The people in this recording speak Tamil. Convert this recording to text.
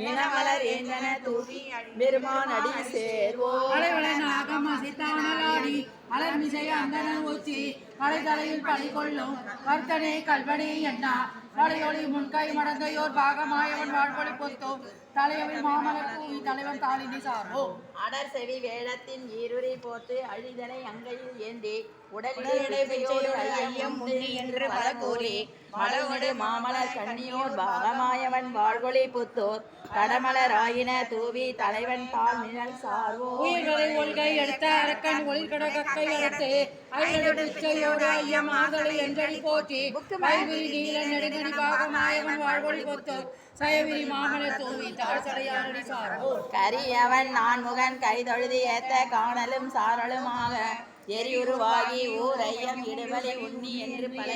இனமலர் ஏந்தன தூவி பெருமான் அடி சேர்வோம் அலைவளை அலர்மிசை ஊச்சி மலை தலையில் பழி கொள்ளும் கல்வனே எண்ணா வளையொளி முன்கை மடந்தையோர் பாகமாயவன் வாழ்வொளி பொத்தோம். தலையவில் மாமலர் தூவி தலைவன் தாளினி சார்வோம். அடர் செவி வேடத்தின் ஈருரை போத்து அழிதலை அங்கையில் ஏந்தி. உடலிலே பிச்சையோடு ஐயம் முன்னி என்று பல கூறி. மலரோடு மாமலர் கண்ணியோர் பாகமாயவன் வாழ்வொளி புத்தோர். கடமலராயின தூவி தலைவன் தாள் நிழல் சார்வோம். உயிர்களை ஒல்கை எடுத்த அரக்கன் ஒளிர்கட கக்கை எடுத்து ஐயடி ஐயம் ஆதலை என்றடி போற்றி நீல நெடுங்கடி பாகமாயவன் வாழ்வொளி பொத்தோர் சயவிரி தூவி ஏத்த காணலும் சாரலுமாக. எரியுருவாகி ஊரையம் இடுவலை உண்ணி என்று பல